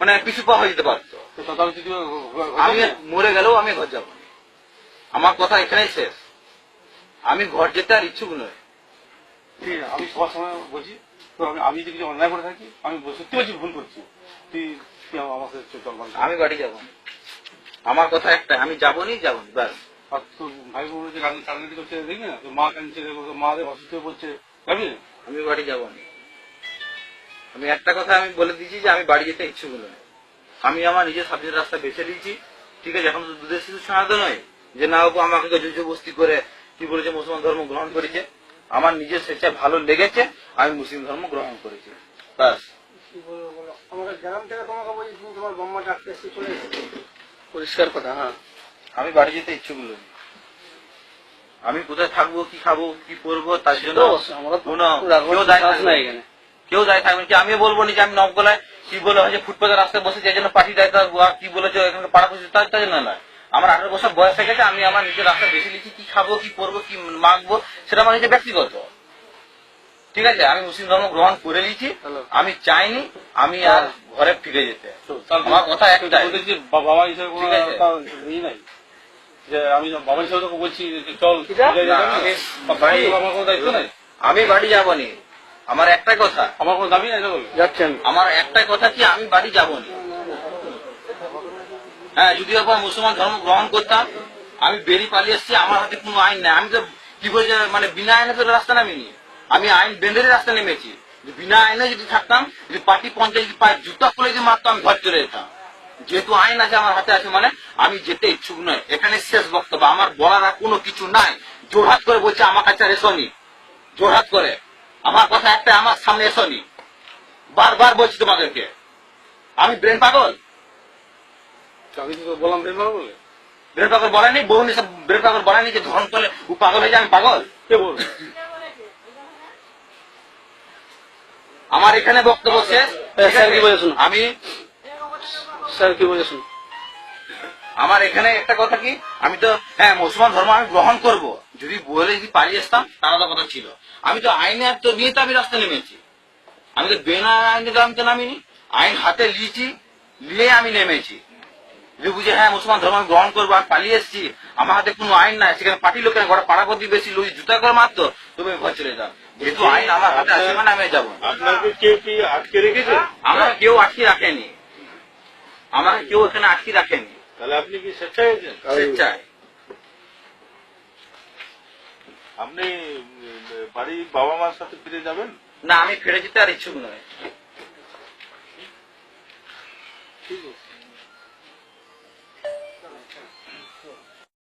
মানে পিছু পা হয়ে যেতে পারতো। তো আমি মরে গেলেও আমি ঘর যাব। আমার কথা এখানেই শেষ। আমি ঘর যেতে আর ইচ্ছুক নয় আমি সবার সময় বলছি তো আমি যদি কিছু অন্যায় করে থাকি আমি সত্যি বলছি ভুল করছি। তুই বাড়ি। আমি বাড়ি যাব। আমার কথা একটা আমি যাব নি যাব নি, ব্যাস। আর তোর ভাই বোন যে কান্না কান্নাটি করছে দেখি না? তোর মা কাঁদছে মা অসুস্থ হয়ে পড়ছে আমি বাড়ি যাব না আমি একটা কথা আমি বলে দিচ্ছি যে আমি বাড়ি যেতে ইচ্ছুক নয় আমি আমার নিজের স্বাধীন রাস্তা বেছে নিয়েছি ঠিক আছে? এখন তো দুধের শিশু শোনাতে নয় যে না বাবু আমাকে জুজু বস্তি করে কি বলেছে মুসলমান ধর্ম গ্রহণ করেছে? আমার নিজের স্বেচ্ছায় ভালো লেগেছে আমি মুসলিম ধর্ম গ্রহণ করেছি। ব্যাস। পরিষ্কার কথা হ্যাঁ। আমি বাড়ি যেতে ইচ্ছুক নই আমি কোথায় থাকব কি খাব কি করব তার জন্য আমরা কোনো রাখব কেউ না, দায় কাজ থাকবে নাই এখানে। কেউ দায় থাকবে কি আমিও বলব না যে আমি নবগলায় কি বলে হয়েছে ফুটপাতের রাস্তায় বসে যে জন্য পার্টি দায়িত্ব কি বলেছে এখানে পাড়া বসে তার তার জন্য নয় আমার আঠারো বছর বয়স হয়ে গেছে আমি আমার নিজের রাস্তা বেছে নিচ্ছি কি খাব কি করব কি মাখবো সেটা আমার নিজের ব্যক্তিগত। ঠিক আছে আমি মুসলিম ধর্ম গ্রহণ করে নিয়েছি। আমি চাইনি আমি আর ঘরে ফিরে যেতে। আমার কথা একটাই। বাবা হিসেবে নাই যে আমি বাবা হিসেবে বলছি যে চল আমি বাড়ি যাব নি। আমার একটাই কথা। আমার কোনো দাবি নাই যাচ্ছেন। আমার একটাই কথা কি আমি বাড়ি যাব না? হ্যাঁ যদি আবার মুসলমান ধর্ম গ্রহণ করতাম আমি বেরিয়ে পালিয়ে এসেছি আমার হাতে কোনো আইন নেই। আমি তো কি বলছে মানে বিনা আইনে তো রাস্তা নামিনি। আমি আইন বেঁধে রাস্তা নেমেছি। বিনা আইনে যদি থাকতাম যদি পার্টি পঞ্চায়েত যদি পায়ে জুতা খুলে যদি মারতো আমি ঘর চলে যেতাম। যেহেতু আইন আছে আমার হাতে আছে মানে আমি যেতে ইচ্ছুক নয়। এখানে শেষ বক্তব্য। আমার বলার আর কোনো কিছু নাই। জোরহাত করে বলছে আমার কাছে এসনি জোরহাত করে। আমার কথা একটা আমার সামনে এসনি। বারবার বলছি তোমাদেরকে। আমি ব্রেন পাগল? আমি তো বললাম বের মারো বলে? ব্রেন পাগল বলেনি বহু ব্রেন পাগল বলেনি যে ধরন করলে ও পাগল হয়ে যায় আমি পাগল? কে বলবে? আমার এখানে বক্তব্য শেষ। হ্যাঁ, স্যার কি বলেছেন? আমি স্যার কি বলেছেন? আমার এখানে একটা কথা কি? আমি তো হ্যাঁ মুসলমান ধর্ম আমি গ্রহণ করব। যদি বলে যদি পালিয়ে আসতাম তার আলাদা কথা ছিল। আমি তো আইনে তো নিয়ে তো আমি রাস্তা নেমেছি। আমি তো বেনা আইনে তো আমি তো নামিনি আইন হাতে নিয়েছি নিয়ে আমি নেমেছি। যদি বুঝে হ্যাঁ মুসলমান ধর্ম আমি গ্রহণ করব আমি পালিয়ে এসেছি আমার হাতে কোনো আইন নাই সেখানে পার্টি লোকের ঘরে পাড়া প্রতিবেশী লোক জুতা করে মারতো তুমি ঘর চলে যাও। যেহেতু আইন আমার হাতে আছে মানে আমি যাব। আপনাকে কেউ কি আটকে রেখেছে? আমাকে কেউ আটকে রাখেনি। আমাকে কেউ এখানে আটকে রাখেনি। তাহলে আপনি কি স্বেচ্ছায় আছেন? স্বেচ্ছায়। আপনি বাড়ি বাবা মার সাথে ফিরে যাবেন? না আমি ফিরে যেতে আর ইচ্ছুক নয় ঠিক আছে।